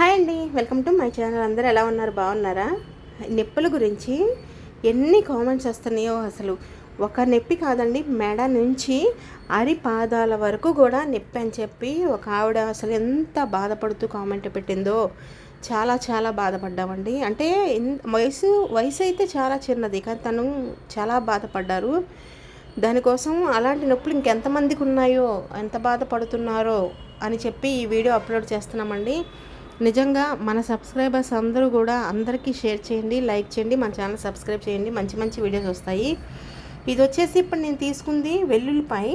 Hi అండి. Welcome to my channel. అందరూ ఎలా ఉన్నారు? బాగున్నారా? నొప్పుల గురించి ఎన్ని కామెంట్స్ వస్తున్నాయో అసలు. ఒక నొప్పి కాదండి మెడ నుంచి అరి పాదాల వరకు కూడా నొప్పి అని చెప్పి ఒక ఆవిడ అసలు ఎంత బాధపడుతూ కామెంట్ పెట్టిందో చాలా చాలా బాధపడ్డామండి. అంటే ఇన్- వయసు వయసు అయితే చాలా చిన్నది కానీ తను చాలా బాధపడ్డారు. దానికోసం అలాంటి నొప్పులు ఇంకెంతమందికి ఉన్నాయో ఎంత బాధపడుతున్నారో అని చెప్పి ఈ వీడియో అప్లోడ్ చేస్తున్నామండి. నిజంగా మన సబ్స్క్రైబర్స్ అందరూ కూడా అందరికీ షేర్ చేయండి లైక్ చేయండి మన ఛానల్ సబ్స్క్రైబ్ చేయండి. మంచి మంచి వీడియోస్ వస్తాయి. ఇది వచ్చేసి ఇప్పుడు నేను తీసుకుంది వెల్లుల్లిపై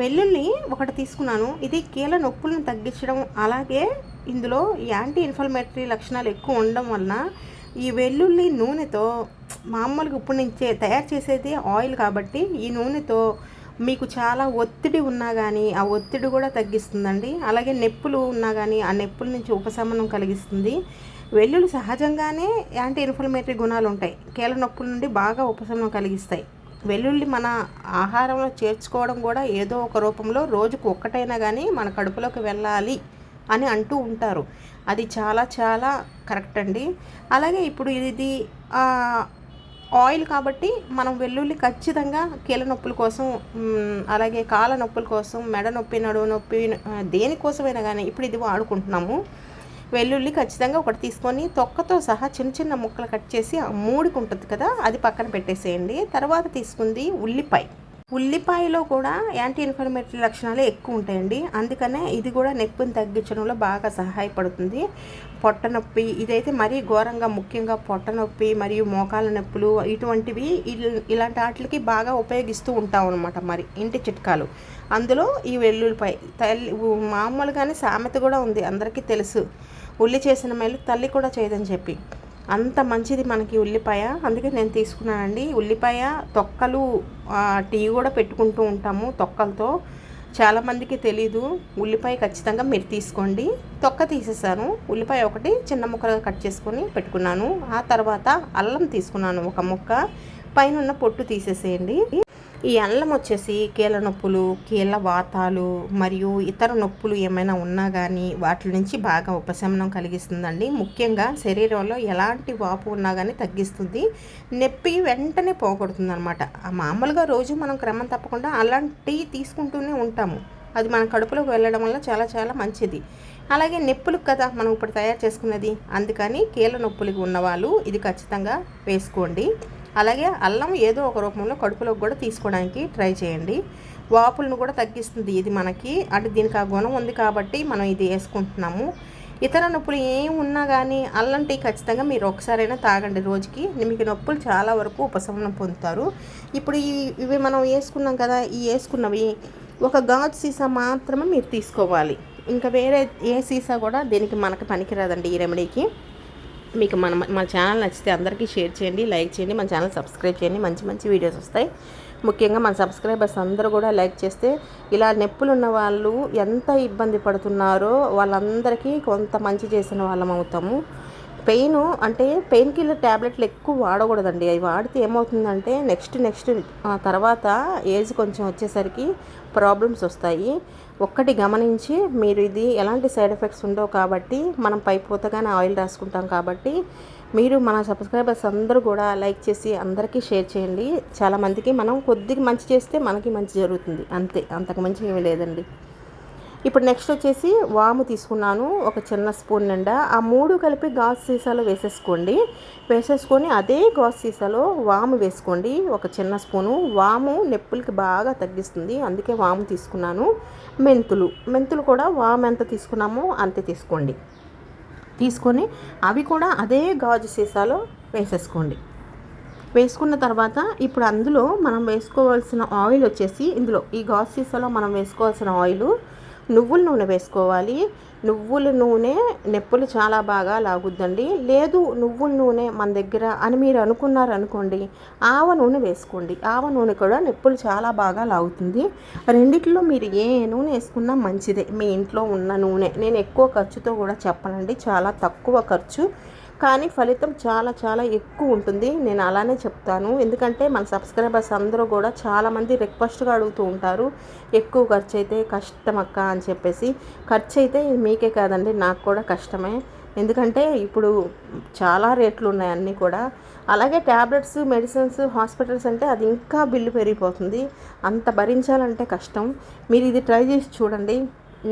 వెల్లుల్లి ఒకటి తీసుకున్నాను. ఇది కీళ్ళ నొప్పులను తగ్గించడం అలాగే ఇందులో యాంటీ ఇన్ఫ్లమేటరీ లక్షణాలు ఎక్కువ ఉండడం వలన ఈ వెల్లుల్లి నూనెతో మామూలుగా ఇప్పుడు నేను తయారు చేసేది ఆయిల్ కాబట్టి ఈ నూనెతో మీకు చాలా ఒత్తిడి ఉన్నా కానీ ఆ ఒత్తిడి కూడా తగ్గిస్తుందండి. అలాగే నొప్పులు ఉన్నా కానీ ఆ నొప్పుల నుంచి ఉపశమనం కలిగిస్తుంది. వెల్లుల్లి సహజంగానే యాంటీ ఇన్ఫ్లమేటరీ గుణాలు ఉంటాయి. కీళ్ళ నొప్పుల నుండి బాగా ఉపశమనం కలిగిస్తాయి. వెల్లుల్లి మన ఆహారంలో చేర్చుకోవడం కూడా ఏదో ఒక రూపంలో రోజుకు ఒక్కటైనా కానీ మన కడుపులోకి వెళ్ళాలి అని అంటూ ఉంటారు. అది చాలా చాలా కరెక్ట్ అండి. అలాగే ఇప్పుడు ఇది ఆయిల్ కాబట్టి మనం వెల్లుల్లి ఖచ్చితంగా కీళ్ళ నొప్పుల కోసం అలాగే కాళ్ళ నొప్పుల కోసం మెడ నొప్పి నడువు నొప్పి దేనికోసమైనా కానీ ఇప్పుడు ఇది వాడుకుంటున్నాము. వెల్లుల్లి ఖచ్చితంగా ఒకటి తీసుకొని తొక్కతో సహా చిన్న చిన్న ముక్కలు కట్ చేసి ఆ మూడికి ఉంటుంది కదా అది పక్కన పెట్టేసేయండి. తర్వాత తీసుకుంది ఉల్లిపాయ. ఉల్లిపాయలో కూడా యాంటీ ఇన్ఫ్లమేటరీ లక్షణాలు ఎక్కువ ఉంటాయండి. అందుకనే ఇది కూడా నొప్పిని తగ్గించడంలో బాగా సహాయపడుతుంది. పొట్ట నొప్పి ఇదైతే మరీ ఘోరంగా ముఖ్యంగా పొట్ట నొప్పి మరియు మోకాల నొప్పులు ఇటువంటివి ఇలాంటి వాటికి బాగా ఉపయోగిస్తూ ఉంటాం అనమాట మరి ఇంటి చిట్కాలు. అందులో ఈ వెల్లుల్లిపాయ తల్లి మామూలుగానే సామెత కూడా ఉంది అందరికీ తెలుసు. ఉల్లి చేసిన మేలు తల్లి కూడా చేయదని చెప్పి. అంత మంచిది మనకి ఉల్లిపాయ. అందుకే నేను తీసుకున్నానండి. ఉల్లిపాయ తొక్కలు టీ కూడా పెట్టుకుంటూ ఉంటాము తొక్కలతో. చాలామందికి తెలీదు. ఉల్లిపాయ ఖచ్చితంగా మీరు తీసుకోండి. తొక్క తీసేసాను. ఉల్లిపాయ ఒకటి చిన్న ముక్కలుగా కట్ చేసుకొని పెట్టుకున్నాను. ఆ తర్వాత అల్లం తీసుకున్నాను ఒక ముక్క. పైన ఉన్న పొట్టు తీసేసేయండి. ఈ అల్లం వచ్చేసి కీళ్ళ నొప్పులు కీళ్ళ వాతాలు మరియు ఇతర నొప్పులు ఏమైనా ఉన్నా కానీ వాటి నుంచి బాగా ఉపశమనం కలిగిస్తుందండి. ముఖ్యంగా శరీరంలో ఎలాంటి వాపు ఉన్నా కానీ తగ్గిస్తుంది. నొప్పి వెంటనే పోగొడుతుంది అనమాట మామూలుగా రోజు మనం క్రమం తప్పకుండా అలాంటివి తీసుకుంటూనే ఉంటాము. అది మన కడుపులోకి వెళ్ళడం వల్ల చాలా చాలా మంచిది. అలాగే నొప్పులకు కదా మనం ఇప్పుడు తయారు చేసుకున్నది. అందుకని కీళ్ళ నొప్పులకు ఉన్నవాళ్ళు ఇది ఖచ్చితంగా వేసుకోండి. అలాగే అల్లం ఏదో ఒక రూపంలో కడుపులోకి కూడా తీసుకోవడానికి ట్రై చేయండి. వాపులను కూడా తగ్గిస్తుంది ఇది మనకి. అంటే దీనికి ఆ గుణం ఉంది కాబట్టి మనం ఇది వేసుకుంటున్నాము. ఇతర నొప్పులు ఏం ఉన్నా కానీ అల్లం టీ ఖచ్చితంగా మీరు ఒకసారైనా తాగండి రోజుకి. మీకు నొప్పులు చాలా వరకు ఉపశమనం పొందుతారు. ఇప్పుడు ఈ ఇవి మనం వేసుకున్నాం కదా ఈ వేసుకున్నవి ఒక గాజు సీసా మాత్రమే మీరు తీసుకోవాలి. ఇంకా వేరే ఏ సీసా కూడా దీనికి మనకు పనికిరాదండి ఈ రెమెడీకి మీకు మన మన ఛానల్ నచ్చితే అందరికీ షేర్ చేయండి లైక్ చేయండి మన ఛానల్ సబ్స్క్రైబ్ చేయండి. మంచి మంచి వీడియోస్ వస్తాయి. ముఖ్యంగా మన సబ్స్క్రైబర్స్ అందరూ కూడా లైక్ చేస్తే ఇలా నొప్పులు ఉన్న వాళ్ళు ఎంత ఇబ్బంది పడుతున్నారో వాళ్ళందరికీ కొంత మంచి చేసిన వాళ్ళం అవుతాము. పెయిన్ అంటే పెయిన్ కిల్లర్ ట్యాబ్లెట్లు ఎక్కువ వాడకూడదండి. అవి వాడితే ఏమవుతుందంటే నెక్స్ట్ నెక్స్ట్ తర్వాత ఏజ్ కొంచెం వచ్చేసరికి ప్రాబ్లమ్స్ వస్తాయి. ఒక్కటి గమనించి మీరు ఇది ఎలాంటి సైడ్ ఎఫెక్ట్స్ ఉండవు కాబట్టి మనం పైపోతగానే ఆయిల్ రాసుకుంటాం కాబట్టి మీరు మన సబ్స్క్రైబర్స్ అందరూ కూడా లైక్ చేసి అందరికీ షేర్ చేయండి. చాలామందికి మనం కొద్దిగా మంచి చేస్తే మనకి మంచి జరుగుతుంది. అంతే అంతకు మంచి ఏమీ లేదండి. ఇప్పుడు నెక్స్ట్ వచ్చేసి వాము తీసుకున్నాను ఒక చిన్న స్పూన్ నిండా. ఆ మూడు కలిపి గాజు సీసాలో వేసేసుకోండి. వేసేసుకొని అదే గాజు సీసాలో వాము వేసుకోండి. ఒక చిన్న స్పూను. వాము నొప్పులకి బాగా తగ్గిస్తుంది. అందుకే వాము తీసుకున్నాను. మెంతులు. మెంతులు కూడా వాము ఎంత తీసుకున్నామో అంతే తీసుకోండి. తీసుకొని అవి కూడా అదే గాజు సీసాలో వేసేసుకోండి. వేసుకున్న తర్వాత ఇప్పుడు అందులో మనం వేసుకోవాల్సిన ఆయిల్ వచ్చేసి ఇందులో ఈ గాజు సీసాలో మనం వేసుకోవాల్సిన ఆయిల్ నువ్వుల నూనె వేసుకోవాలి. నువ్వుల నూనె నొప్పులు చాలా బాగా లాగుద్దండి. లేదు నువ్వుల నూనె మన దగ్గర అని మీరు అనుకున్నారనుకోండి ఆవ నూనె వేసుకోండి. ఆవ నూనె కూడా నొప్పులు చాలా బాగా లాగుతుంది. రెండిట్లో మీరు ఏ నూనె వేసుకున్నా మంచిదే. మీ ఇంట్లో ఉన్న నూనె. నేను ఎక్కువ ఖర్చుతో కూడా చెప్పనండి. చాలా తక్కువ ఖర్చు. కానీ ఫలితం చాలా చాలా ఎక్కువ ఉంటుంది. నేను అలానే చెప్తాను. ఎందుకంటే మన సబ్స్క్రైబర్స్ అందరూ కూడా చాలామంది రిక్వెస్ట్గా అడుగుతూ ఉంటారు. ఎక్కువ ఖర్చు అయితే కష్టం అక్క అని చెప్పేసి. ఖర్చు అయితే మీకే కాదండి నాకు కూడా కష్టమే. ఎందుకంటే ఇప్పుడు చాలా రేట్లు ఉన్నాయి అన్నీ కూడా. అలాగే ట్యాబ్లెట్స్ మెడిసిన్స్ హాస్పిటల్స్ అంటే అది ఇంకా బిల్లు పెరిగిపోతుంది. అంత భరించాలంటే కష్టం. మీరు ఇది ట్రై చేసి చూడండి.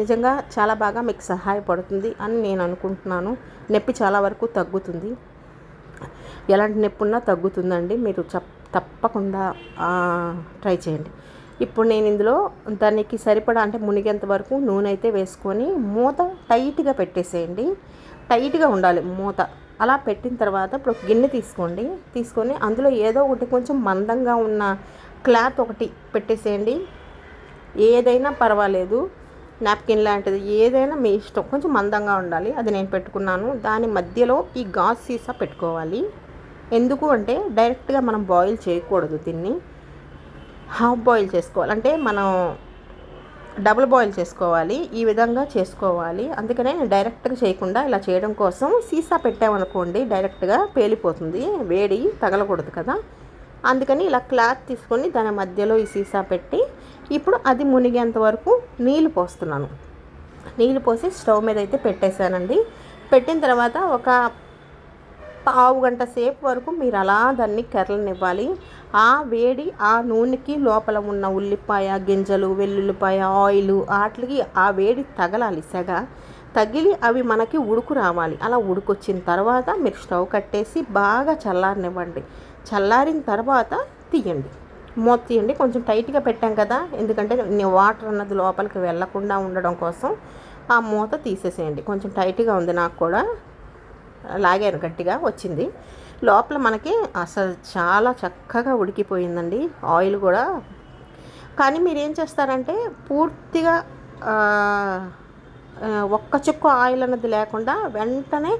నిజంగా చాలా బాగా మీకు సహాయపడుతుంది అని నేను అనుకుంటున్నాను. నొప్పి చాలా వరకు తగ్గుతుంది. ఎలాంటి నొప్పి ఉన్నా తగ్గుతుందండి. మీరు తప్పకుండా ట్రై చేయండి. ఇప్పుడు నేను ఇందులో దానికి సరిపడా అంటే మునిగేంత వరకు నూనె అయితే వేసుకొని మూత టైట్గా పెట్టేసేయండి. టైట్గా ఉండాలి మూత. అలా పెట్టిన తర్వాత ఇప్పుడు గిన్నె తీసుకోండి. తీసుకొని అందులో ఏదో ఒకటి కొంచెం మందంగా ఉన్న క్లాత్ ఒకటి పెట్టేసేయండి. ఏదైనా పర్వాలేదు. నాప్కిన్ లాంటిది ఏదైనా మీ ఇష్టం. కొంచెం మందంగా ఉండాలి. అది నేను పెట్టుకున్నాను. దాని మధ్యలో ఈ గాజ్ సీసా పెట్టుకోవాలి. ఎందుకు అంటే డైరెక్ట్గా మనం బాయిల్ చేయకూడదు దీన్ని. హాఫ్ బాయిల్ చేసుకోవాలి. అంటే మనం డబుల్ బాయిల్ చేసుకోవాలి. ఈ విధంగా చేసుకోవాలి. అందుకనే నేను డైరెక్ట్గా చేయకుండా ఇలా చేయడం కోసం సీసా పెట్టామనుకోండి డైరెక్ట్గా పేలిపోతుంది. వేడి తగలకూడదు కదా. అందుకని ఇలా క్లాత్ తీసుకొని దాని మధ్యలో ఈ సీసా పెట్టి ఇప్పుడు అది మునిగేంత వరకు నీళ్ళు పోస్తున్నాను. నీళ్ళు పోసి స్టవ్ మీద అయితే పెట్టేశానండి. పెట్టిన తర్వాత ఒక పావు గంట సేపు వరకు మీరు అలా దాన్ని కర్రలనివ్వాలి. ఆ వేడి ఆ నూనెకి లోపల ఉన్న ఉల్లిపాయ గింజలు వెల్లుల్లిపాయ ఆయిల్ వాటికి ఆ వేడి తగలాలి సెగ. తగిలి అవి మనకి ఉడుకు రావాలి. అలా ఉడుకొచ్చిన తర్వాత మీరు స్టవ్ కట్టేసి బాగా చల్లారనివ్వండి. చల్లారిన తర్వాత తీయండి. మూత తీయండి. కొంచెం టైట్గా పెట్టాం కదా. ఎందుకంటే వాటర్ అన్నది లోపలికి వెళ్ళకుండా ఉండడం కోసం ఆ మూత తీసేసేయండి. కొంచెం టైట్గా ఉంది నాకు కూడా. లాగాను గట్టిగా వచ్చింది. లోపల మనకి అసలు చాలా చక్కగా ఉడికిపోయిందండి. ఆయిల్ కూడా. కానీ మీరు ఏం చేస్తారంటే పూర్తిగా ఒక్క చుక్క ఆయిల్ అన్నది లేకుండా వెంటనే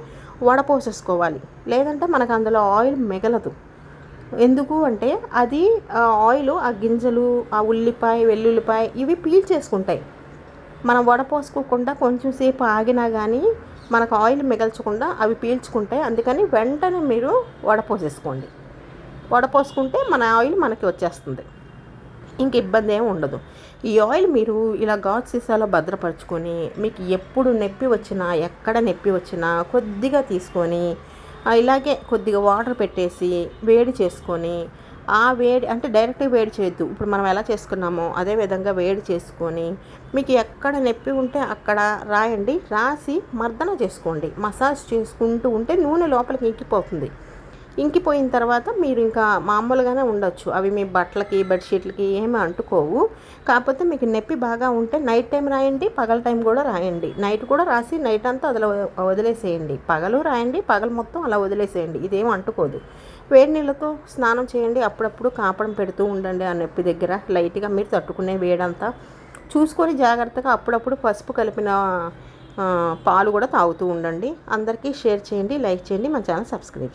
వడపోసేసుకోవాలి. లేదంటే మనకు అందులో ఆయిల్ మిగలదు. ఎందుకు అంటే అది ఆయిల్ ఆ గింజలు ఆ ఉల్లిపాయ వెల్లుల్లిపాయ ఇవి పీల్ చేసుకుంటాయి. మనం వడపోసుకోకుండా కొంచెం సేపు ఆగినా కానీ మనకు ఆయిల్ మిగల్చకుండా అవి పీల్చుకుంటాయి. అందుకని వెంటనే మీరు వడపోసేసుకోండి వడపోసుకుంటే మన ఆయిల్ మనకి వచ్చేస్తుంది. ఇంక ఇబ్బంది ఏమి ఉండదు. ఈ ఆయిల్ మీరు ఇలా గాజు సీసాలో భద్రపరచుకొని మీకు ఎప్పుడు నొప్పి వచ్చినా ఎక్కడ నొప్పి వచ్చినా కొద్దిగా తీసుకొని ఇలాగే కొద్దిగా వాటర్ పెట్టేసి వేడి చేసుకొని ఆ వేడి అంటే డైరెక్ట్గా వేడి చేయొద్దు. ఇప్పుడు మనం ఎలా చేసుకున్నామో అదే విధంగా వేడి చేసుకొని మీకు ఎక్కడ నొప్పి ఉంటే అక్కడ రాయండి. రాసి మర్దన చేసుకోండి. మసాజ్ చేసుకుంటూ ఉంటే నూనె లోపలికి ఇంకిపోతుంది. ఇంకిపోయిన తర్వాత మీరు ఇంకా మామూలుగానే ఉండొచ్చు. అవి మీ బట్టలకి బెడ్షీట్లకి ఏమీ అంటుకోవు. కాకపోతే మీకు నొప్పి బాగా ఉంటే నైట్ టైం రాయండి పగల టైం కూడా రాయండి. నైట్ కూడా రాసి నైట్ అంతా అదిలో వదిలేసేయండి. పగలు రాయండి పగలు మొత్తం అలా వదిలేసేయండి. ఇదేం అంటుకోదు. వేడి నీళ్ళతో స్నానం చేయండి అప్పుడప్పుడు కాపడం పెడుతూ ఉండండి ఆ నొప్పి దగ్గర. లైట్గా మీరు తట్టుకునే వేడంతా చూసుకొని జాగ్రత్తగా అప్పుడప్పుడు పసుపు కలిపిన పాలు కూడా తాగుతూ ఉండండి. అందరికీ షేర్ చేయండి లైక్ చేయండి మన ఛానల్ సబ్స్క్రైబ్